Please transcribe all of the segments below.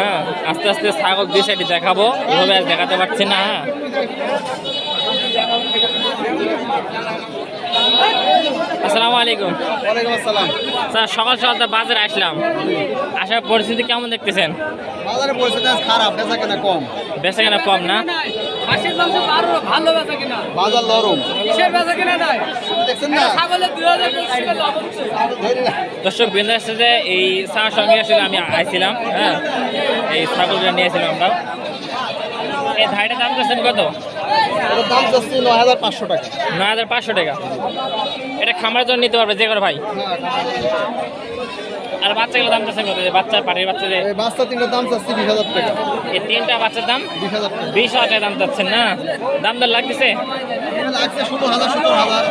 হ্যাঁ আস্তে আস্তে ছাগল দুই সাইডে দেখাবো এভাবে আর দেখাতে পারছি না হ্যাঁ। আসসালামু আলাইকুম। ওয়ালাইকুম আসসালাম। স্যার সকাল সকাল তো বাজারে আসলাম। আসার পরিস্থিতি কেমন দেখতেছেন? বাজারে পরিস্থিতি আজ খারাপ বেচা কেনা কম। বেচা কেনা কম না? হাঁসের মাংস তো ভালো বেচা কিনা। বাজার নরম। কিসের বেচা কিনা নাই? দেখছেন না? ছাগলের দুই হাজার পঁচিশ টাকা লাভ হচ্ছে। দর্শক বৃন্দ আসছে এই চার সঙ্গে আসলে আমি আইছিলাম হ্যাঁ? এই ছাগলটা নিয়েছিলাম আমরা। এই ধাইটার দাম কত? দাম চাচ্ছি নয় হাজার পাঁচশো টাকা। নয় হাজার পাঁচশো টাকা। খামারের জন্য নিতে পারবে যে করে ভাই। আর বাচ্চাগুলোর দাম চাচ্ছেন কত যে বাচ্চা পাটির বাচ্চা যে এই বাচ্চা তিনটার দাম চাচ্ছি বিশ হাজার টাকা। এই তিনটা বাচ্চার দাম বিশ হাজার টাকা। বিশ হাজার টাকা দাম চাচ্ছেন না? দাম দর লাগতেছে? লাগছে ষোলো হাজার সতেরো হাজার।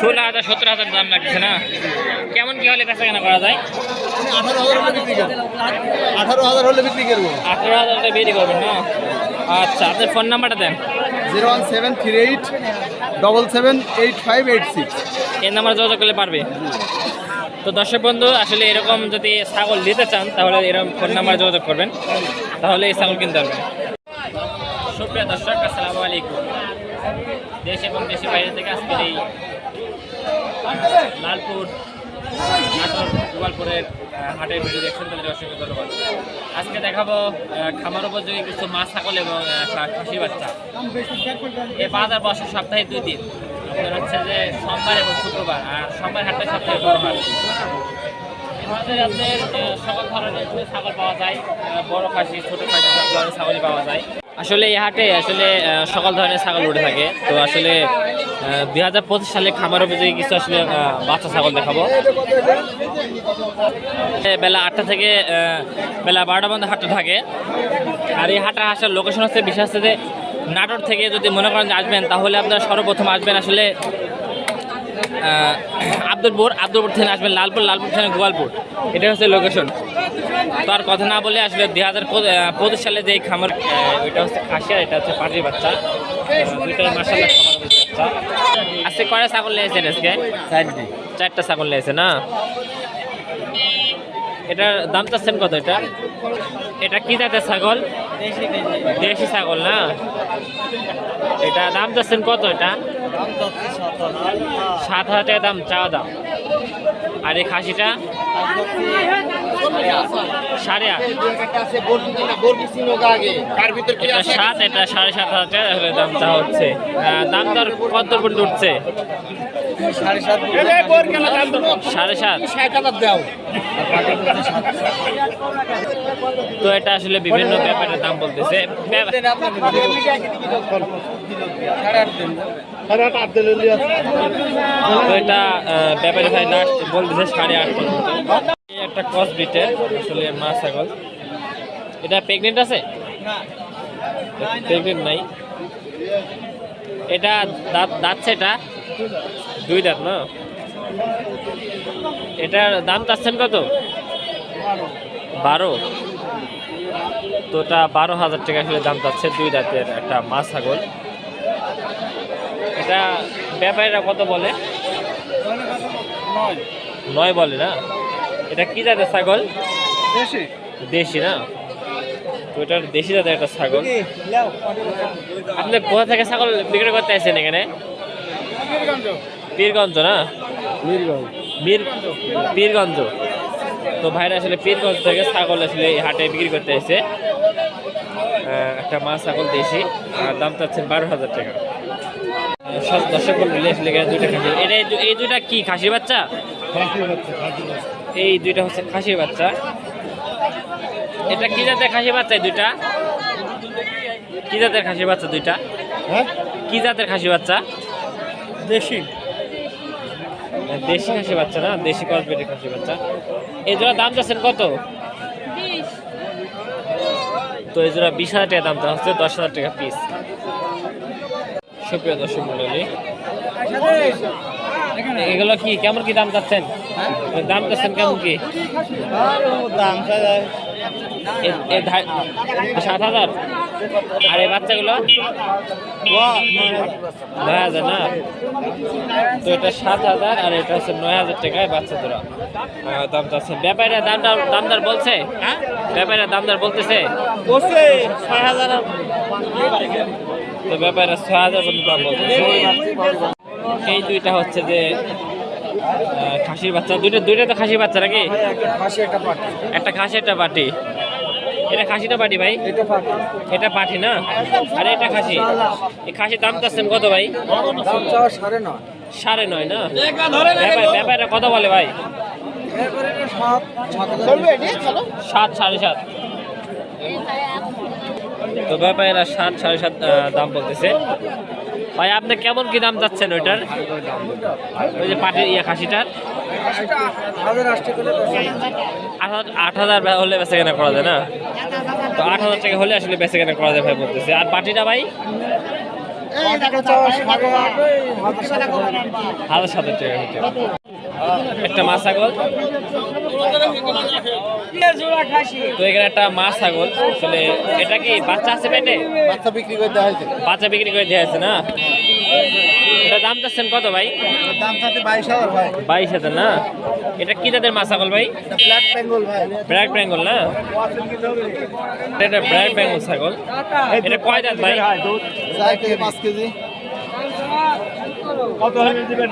ষোলো হাজার সতেরো হাজার দাম লাগছে না? কেমন কি হলে বেচা কেনা করা যায়? আঠারো হাজার হলে বিক্রি করব। আঠারো হাজার হলে বিক্রি করব। আঠেরো হাজার টাকা বেরিয়ে করবেন না? আচ্ছা আপনার ফোন নাম্বারটা দেন। Zero one seven three eight double seven eight five eight six. এই নাম্বার যোগাযোগ করলে পারবে। তো দর্শক বন্ধু, আসলে এরকম যদি ছাগল নিতে চান, তাহলে এরকম ফোন নাম্বার যোগাযোগ করবেন। তাহলে এই ছাগল কিনতে পারবেন। সুপ্রিয় দর্শক, আসসালামু আলাইকুম। দেশ এবং দেশের বাইরে থেকে আজকের এই লালপুর নাটোর গোপালপুরের হাটের ভিডিও দেখছেন, তাদের অসংখ্য ধন্যবাদ। আজকে দেখাবো খামার উপযোগী কিছু মাছ, ছাগল এবং খাসি বাচ্চা। এই বাজার বসে সপ্তাহে দুই দিন। আপনার হচ্ছে যে সোমবার এবং শুক্রবার, আর সোমবার হাটটা সপ্তাহে বড় হাট। এভাবে আপনার সকল ধরনের ছাগল পাওয়া যায় বড় খাসি ছোট খাসি সব ধরনের ছাগলই পাওয়া যায়। আসলে এই হাটে আসলে সকল ধরনের ছাগল উঠে থাকে। তো আসলে দুই হাজার পঁচিশ সালে খামার উপযোগী কিছু আসলে বাচ্চা ছাগল দেখাবো। বেলা আটটা থেকে বেলা বারোটা পর্যন্ত হাটটা থাকে। আর এই হাটটা আসার লোকেশন হচ্ছে বিশেষ হচ্ছে যে নাটোর থেকে যদি মনে করেন যে আসবেন তাহলে আপনারা সর্বপ্রথম আসবেন আসলে আব্দুলপুর আব্দুলপুর থেকে আসবেন লালপুর লালপুর থেকে গোয়ালপুর। এটা হচ্ছে লোকেশন তো আর কথা না বলে আসলে দুই হাজার পঁচিশ সালে যে খামার ওইটা হচ্ছে খাসি আর এটা হচ্ছে পাটির বাচ্চা। আহ, দুইটাই মাসাল্লাহ খামার বাচ্চা। আজকে কয়টা ছাগল নিয়েছেন আজকে? চারটা। ছাগল নিয়েছে না? এটার দাম চাচ্ছেন কত এটা? এটা কি জাতের ছাগল? দেশি ছাগল না? এটা দাম চাচ্ছেন কত এটা? সাত হাজার। টাকা দাম চাওয়া দাম। আর এই খাসিটা? সাড়ে আট। এটা সাত এটা সাড়ে সাত হাজার টাকা দাম চা হচ্ছে। দাম দর কত পর্যন্ত উঠছে? তো এটা আসলে বিভিন্ন ব্যাপারের দাম বলতেছে। এটা বলতেছে সাড়ে আট একটা আসলে মা এটা প্রেগনেন্ট আছে? নাই। এটা দাঁত দাঁতছে এটা দুই দাঁত না? এটার দাম চাচ্ছেন কত? বারো। তো এটা বারো হাজার টাকা আসলে দাম চাচ্ছে দুই দাঁতের একটা মা ছাগল। এটা ব্যাপারীরা কত বলে? নয় বলে না? এটা কি জাতের ছাগল? দেশি। না? তো এটা দেশি জাতের একটা ছাগল। আপনি কোথা থেকে ছাগল বিক্রি করতে আসছেন এখানে? পীরগঞ্জ। না? পীরগঞ্জ। তো ভাইরা আসলে পীরগঞ্জ থেকে ছাগল আসলে এই হাটে বিক্রি করতে এসেছে। একটা মা ছাগল দেশি। আর দাম চাচ্ছেন বারো হাজার টাকা। সব দর্শক মিলে আসলে দুইটা খাসি। এটা এই দুইটা কি খাসি বাচ্চা? এই দুইটা হচ্ছে খাসির বাচ্চা। এটা কি জাতের খাসি বাচ্চা দুইটা? কি জাতের খাসি বাচ্চা দুইটা? কি জাতের খাসি বাচ্চা? দেশি? দেশি খাসি বাচ্চা না? দেশি কসমেটিক খাসি বাচ্চা। এই জোড়া দাম চাচ্ছেন কত? তো এই জোড়া বিশ হাজার টাকা দাম চাওয়া হচ্ছে দশ হাজার টাকা পিস সুপ্রিয় দর্শক মন্ডলী এগুলো কি কেমন কি দাম চাচ্ছেন? দাম চাচ্ছেন কেমন কি? ধা- সাত হাজার? আর এই বাচ্চাগুলো? নয় হাজার না? তো এটা সাত হাজার আর এটা হচ্ছে নয় হাজার টাকায় বাচ্চা তোরা দাম চাচ্ছে। ব্যাপারীরা দামটা দামদার বলছে? ব্যাপারে দামদার বলতেছে? বসে ছয় হাজার তো ব্যাপারে ছয় হাজার পর্যন্ত দাম বলতেছে এই দুইটা হচ্ছে যে খাসির বাচ্চা। দুইটা দুইটা তো খাসির বাচ্চা নাকি? একটা পাটি। একটা খাসি একটা পাটি। এটা খাসিটা পাটি ভাই? এটা পাটি। না? আরে এটা খাসি? এই খাসির দাম চাচ্ছেন কত ভাই? সাড়ে নয়। সাড়ে নয় না? ব্যাপার ব্যাপারটা কত বলে ভাই? সাত সাড়ে সাত। তো ব্যাপারীরা সাত সাড়ে সাত দাম বলতেছে। ভাই আপনি কেমন কি দাম যাচ্ছেন ওইটার? ওই যে পাটির ইয়ে খাসিটার? আট হাজার- হলে বেচা কেনা করা যায় না? তো আট হাজার টাকা হলে আসলে বেচা কেনা করা যায় ভাই বলতেছে। আর পাটিটা ভাই? হাজার সাত হাজার। হাজার সাতের টাকা একটা মাছ ছাগল। তো এখানে একটা মাছ ছাগল। আসলে এটা কি বাচ্চা আছে পেটে? বাচ্চা বিক্রি করে দেওয়া হয়েছে। বাচ্চা বিক্রি করে দেওয়া আছে না? এটা দাম চাচ্ছেন কত ভাই? দাম থাকে বাইশ হাজার ভাই। বাইশ হাজার না? এটা কি জাতের মাছ ছাগল ভাই? ব্ল্যাক বেঙ্গল ভাই। ব্র্যাক বেঙ্গল না? এটা ব্র্যাক বেঙ্গল ছাগল। এটা কয় দাঁত ভাই? চার পাঁচ কেজি। কত হলে দিবেন।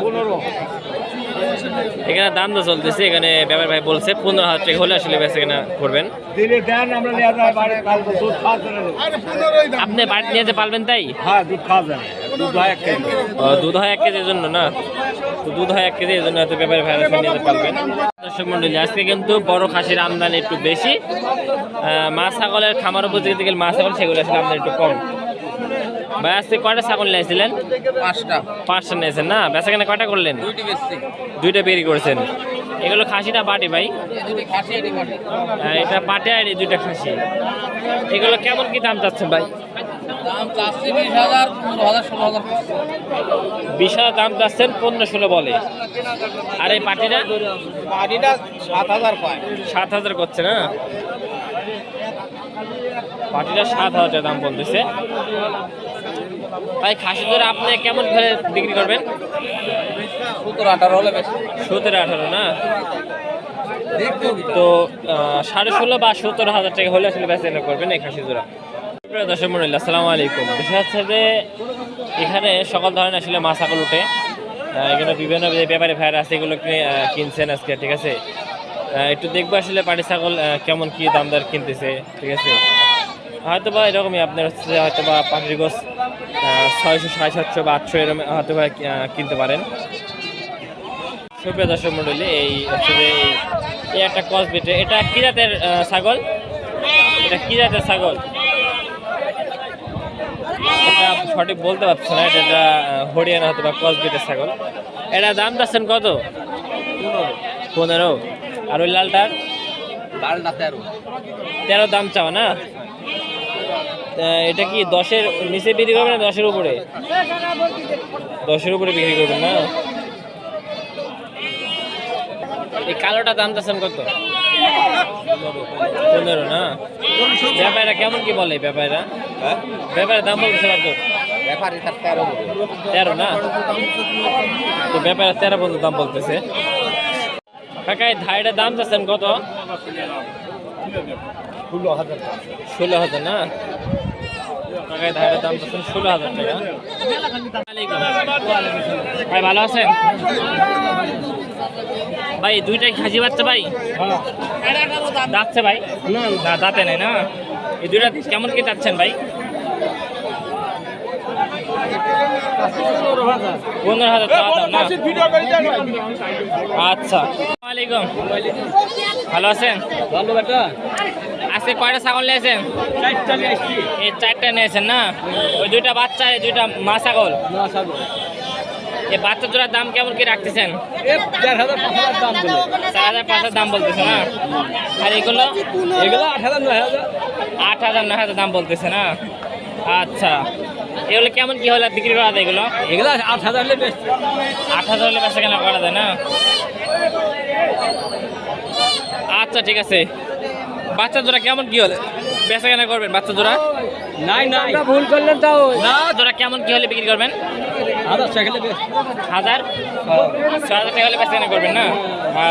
পনেরো। এখানে দাম তো চলতেছে এখানে ব্যাপার ভাই বলছে পনেরো হাজার টাকা হলে আসলে বেঁচে কেনা করবেন। আপনি বাড়িতে নিয়ে যেতে পারবেন তাই? হ্যাঁ দুধ দুধ হয় এক কেজির জন্য না? তো দুধ হয় এক কেজি এই জন্য হয়তো ব্যাপারে ভাইরাস নিয়ে যেতে পারবেন। দর্শক মন্ডলী আজকে কিন্তু বড় খাসির আমদানি একটু বেশি। আহ, মাছ ছাগলের খামার উপযোগী থেকে মাছ ছাগল সেগুলো আসলে আমদানি একটু কম। ভাই আজকে কয়টা ছাগল নিয়েছিলেন? পাঁচটা। পাঁচটা নিয়েছেন না? বেচা কেনা কয়টা করলেন? দুইটা বেরি করেছেন। এগুলো খাসিটা বাটি ভাই? খাসি এটি পাটে আর দুইটা খাসি। এগুলো কেমন কি দাম চাচ্ছেন ভাই? বিশ হাজার দাম চাচ্ছেন পনেরো ষোলো বলে। আর এই পাটিটা পাটিটা সাত হাজার পায়। সাত হাজার করছে না? পাটিটা সাত হাজার দাম বলতেছে। ভাই খাসি ধরে আপনি কেমন করে বিক্রি করবেন? সতেরো আঠারো হলে বেশি। সতেরো আঠারো না? তো সাড়ে ষোলো বা সতেরো হাজার টাকা হলে আসলে বেচা করবেন এই খাসি জোড়া। দর্শক মন্ডলী আসসালামু আলাইকুম। বিষয় হচ্ছে যে এখানে সকল ধরনের আসলে মাছ ছাগল উঠে এখানে বিভিন্ন ব্যাপারে ভাইরা আছে এগুলো কিনছেন আজকে ঠিক আছে? একটু দেখব আসলে পাটি ছাগল কেমন কি দাম দর কিনতেছে ঠিক আছে? হয়তো বা এরকমই আপনার হচ্ছে হয়তো বা পাটির গোস ছয়শো সাড়ে সাতশো বা আটশো এরকম হয়তো কিনতে পারেন। সুপ্রিয় দর্শক মন্ডলী এই হচ্ছে যে এই- একটা কসবিটে এটা কি জাতের ছাগল? এটা কি জাতের ছাগল? এটা সঠিক বলতে পারছি না এটা এটা হরিয়ানা হয়তো বা কসবিটের ছাগল। এটা দাম চাচ্ছেন কত? পনেরো। আর ওই লালটার? লালটা তেরো। তেরো দাম চাও না? এটা কি দশের নিচে বিক্রি করবেন না দশের উপরে? দশের উপরে বিক্রি করবেন না? এই কালোটা দাম চাচ্ছেন কত? পনেরো না? ব্যাপারটা কেমন কি বলে ব্যাপারটা ব্যাপারের? দাম বলতেছে কত তার না? তো ব্যাপারে তেরো পর্যন্ত দাম বলতেছে। কাকা এই দাম চাচ্ছেন কত? ষোলো হাজার। ষোলো হাজার না? ধারের দাম ষোলো হাজার টাকা। ভাই ভালো আছেন? ভাই দুইটাই খাসি বাচ্চা ভাই? ভাই? না দাঁতে নাই না? এই দুইটা কেমন কি যাচ্ছেন ভাই? পনেরো হাজার টাকা দাম না? আচ্ছা। ভালো আছেন? ভালো বেটা। আজকে কয়টা ছাগল নিয়েছেন? এই চারটা নিয়েছেন না? ওই দুইটা বাচ্চা দুইটা মা ছাগল এই বাচ্চা জোড়ার দাম কেমন কি রাখতেছেন? চার হাজার পাঁচ দাম বলতেছে না? আর এগুলো? এগুলো আট হাজার নয় হাজার। আট হাজার নয় হাজার দাম বলতেছে না? আচ্ছা। এগুলো কেমন কি হলে বিক্রি করা যায় এগুলো? এগুলো আট হাজার হলে বেশ। আট হাজার হলে বেচা কেনা করা যায় না? আচ্ছা ঠিক আছে। বাচ্চা জোড়া কেমন কি হলে? বেচা কেনা করবেন বাচ্চা জোড়া? নাই নাই। ভুল করলেন তাও। না জোড়া কেমন কি হলে বিক্রি করবেন? হাজার ছয় হাজার টাকা হলে বেচা কেনা করবেন না?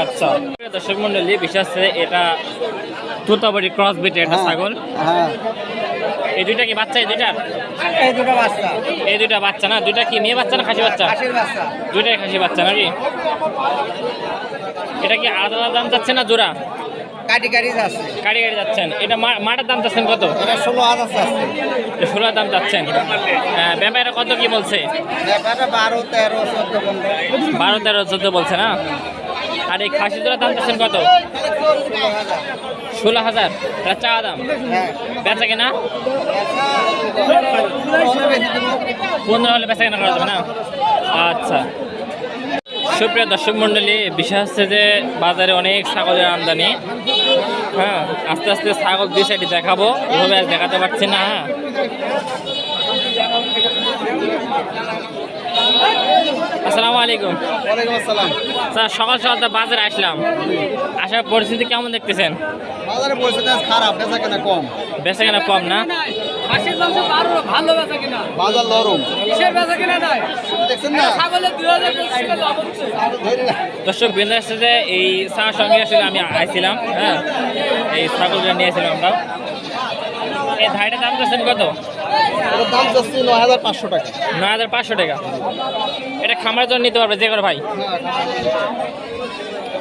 আচ্ছা। দর্শক মন্ডলী বিশ্বাস এটা তুতাবাড়ি ক্রস বিটের একটা ছাগল। হ্যাঁ। এই দুইটা কি বাচ্চা এই দুইটার? এই দুটো বাচ্চা। এই দুইটা বাচ্চা না? দুইটা কি মেয়ে বাচ্চা না খাসি বাচ্চা। দুইটাই খাসি বাচ্চা নাকি? এটা কি আলাদা আলাদা দাম যাচ্ছে না জোড়া? কাটি কাটি যাচ্ছে। গাড়ি গাড়ি যাচ্ছেন। এটা মাটার দাম যাচ্ছেন কত? এটা ষোলো হাজার যাচ্ছে ষোলো দাম যাচ্ছেন হ্যাঁ, ব্যাপারে কত কি বলছে? বারো তেরো চোদ্দ বারো তেরো চোদ্দ বলছে না? আর এই খাসি জোড়া দাম যাচ্ছেন কত? ষোলো হাজার। এটা চা দাম? হ্যাঁ। বেচা কেনা? পনেরো হলে বেচা কেনা করা যাবে না? আচ্ছা। সুপ্রিয় দর্শক মন্ডলী হচ্ছে যে বাজারে অনেক ছাগলের আমদানি। হ্যাঁ আস্তে আস্তে ছাগল দিয়ে সাইডে দেখাবো। এভাবে আর দেখাতে পারছি না হ্যাঁ। আসসালামু আলাইকুম। আসসালাম। স্যার সকাল সকাল তো বাজারে আসলাম। আসার পরিস্থিতি কেমন দেখতেছেন? বাজারে পরিস্থিতি খারাপ বেচা কেনা কম। বেচা কেনা কম না? হাসির মাংস আরও ভালো বেচা কিনা। বাজার নরম। কিসের বেচা কিনা নাই? দেখছেন না? ছাগলের দুই হাজার পঁচিশ টাকা লাভ হচ্ছে। দর্শক বৃন্দ আসছে যে এই সার সঙ্গে আসলে আমি আইছিলাম হ্যাঁ? এই ছাগলটা নিয়েছিলাম আমরা। এই ধাইটার দাম চাচ্ছেন কত? দাম যাচ্ছে নয় হাজার পাঁচশো টাকা। নয় হাজার পাঁচশো টাকা। এটা খামার জন্য নিতে পারবে যে করে ভাই?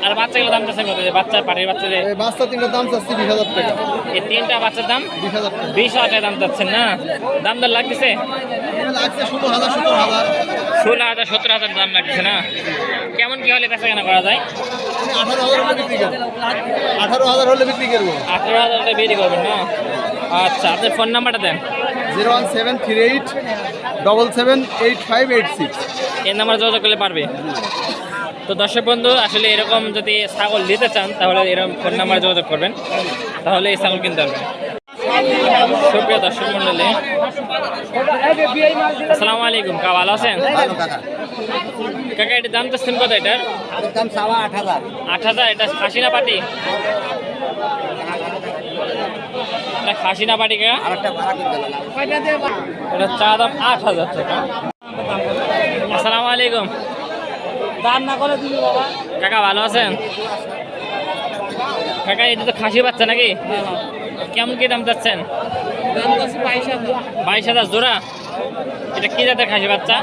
আর বাচ্চাগুলো দাম চাচ্ছেন কত? বাচ্চা পাটির বাচ্চা যে এই বাচ্চা তিনটার দাম চাচ্ছি বিশ হাজার টাকা। এই তিনটা বাচ্চার দাম বিশ হাজার টাকা। বিশ হাজার টাকা দাম চাচ্ছেন না? দাম দর লাগতেছে? লাগছে ষোলো হাজার সতেরো হাজার। ষোলো হাজার সতেরো হাজার দাম লাগতেছে না? কেমন কি হলে বেচা কেনা করা যায়? আঠারো হাজার হলে বিক্রি করব। আঠারো হাজার হলে বিক্রি করব। আঠেরো হাজার টাকা বিক্রি করবেন না? আচ্ছা আপনার ফোন নাম্বারটা দেন। Zero one seven three eight double seven eight five eight six. এই নাম্বার যোগাযোগ করলে পারবে? তো দর্শক বন্ধু আসলে এরকম যদি ছাগল নিতে চান তাহলে এরকম ফোন নাম্বার যোগাযোগ করবেন। তাহলে এই ছাগল কিনতে পারবেন। সুপ্রিয় দর্শক মন্ডলী আসসালামু আলাইকুম। কা ভালো আছেন? কাকা। এটার দাম চাচ্ছেন কত এটার? দাম সাওয়া আট হাজার। আট হাজার? এটা খাসি না পাটি? এটা খাসি না পাটি কাকা? এটা চা দাম আট হাজার টাকা। আসসালামু আলাইকুম। দাম না করে দিবি বাবা কাকা ভালো আছেন? কাকা এটা তো খাসি বাচ্চা নাকি? কেমন কি দাম চাচ্ছেন? বাইশ হাজার জোড়া? এটা কি জাতের খাসি বাচ্চা?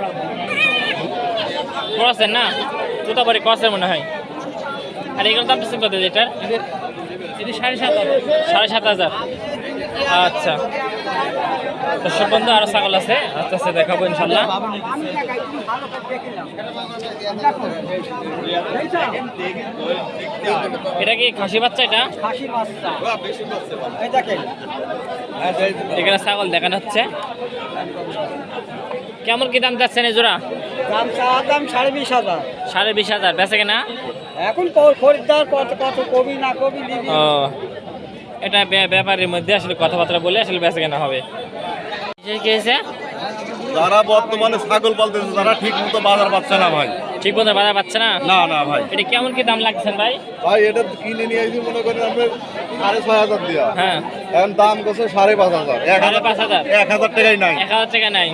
ক্রসের না? তুতাবাড়ি ক্রসের মনে হয়। আর এগুলোর দাম চাচ্ছেন কত এটার? সাড়ে সাত হাজার। সাড়ে সাত হাজার। আচ্ছা। দর্শক বন্ধু আরও ছাগল আছে। আস্তে আস্তে দেখাবো ইনশাল্লাহ এটা কি খাসি বাচ্চা এটা? এখানে ছাগল দেখানো হচ্ছে। কেমন কি দাম যাচ্ছেন এই জোড়া? দাম চাওয়ার দাম সাড়ে বিশ হাজার। সাড়ে বিশ হাজার বেচে কিনা? এখন খরিদ্দার কত কত কবি না কবি ও এটা ব্যাপারের মধ্যে আসলে কথাবার্তা বলে আসলে বেচে কেনা হবে। যারা বর্তমানে ছাগল পালতেছে তারা ঠিক মতো বাজার পাচ্ছে না ভাই। ঠিক মতো বাজার পাচ্ছে না? না না ভাই। এটা কেমন কি দাম লাগছেন ভাই? ভাই এটা কিনে নিয়ে আসি মনে করেন আমরা সাড়ে ছয় হাজার দিয়া। হ্যাঁ। এখন দাম করছে সাড়ে পাঁচ হাজার। এক হাজার পাঁচ হাজার? এক হাজার টাকাই নাই। এক হাজার টাকা নাই।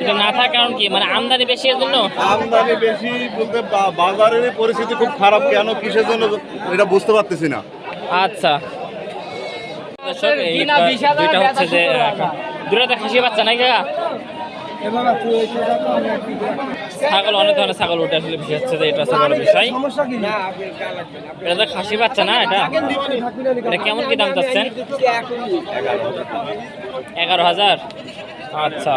এটা না থাকার কারণ কি? মানে আমদানি বেশি এর জন্য? আমদানি বেশি বলতে বা- বাজারের পরিস্থিতি খুব খারাপ। কেন কিসের জন্য? এটা বুঝতে পারতেছি না। আচ্ছা। দর্শক, দুইটা হচ্ছে যে সত্তর খাসি বাচ্চা নাই কাকা ছাগল অনেক ধরনের ছাগল উঠে আসলে বিষয় হচ্ছে যে এটা হচ্ছে বড় বিষয়। এটা তো খাসি বাচ্চা না এটা? এটা কেমন কি দাম চাচ্ছেন? এগারো হাজার? আচ্ছা।